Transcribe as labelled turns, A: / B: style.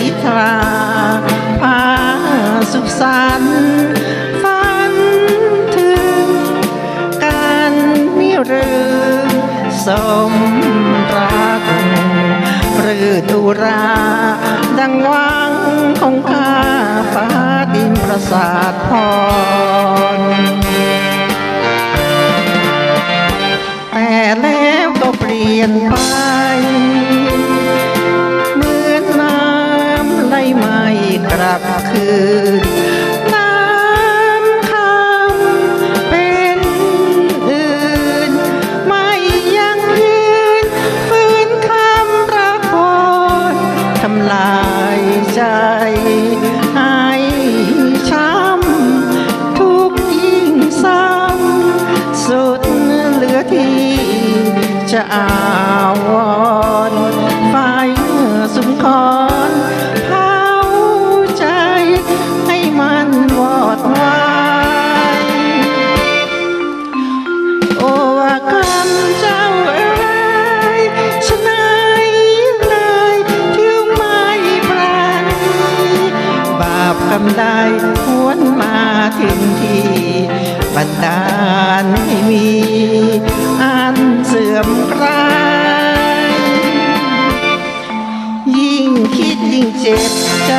A: นิทราพาสุขสันต์ฝันถึงการมิรือสมรักหรือตุรา ดังหวังของข้าฟ้าดินประสาทพรแต่แล้วก็เปลี่ยนไป กลับคืนน้ำคำเป็นอื่น ไม่ยังยืนฝืนคำรักพรทำลายใจให้ช้ำทุกข์ยิ่งซ้ำสุดเหลือที่จะอาว รรมใดหวนมาถึงที่บันดาลไม่มีอันเสื่อมคลาย ยิ่งคิดยิ่งเจ็บใจ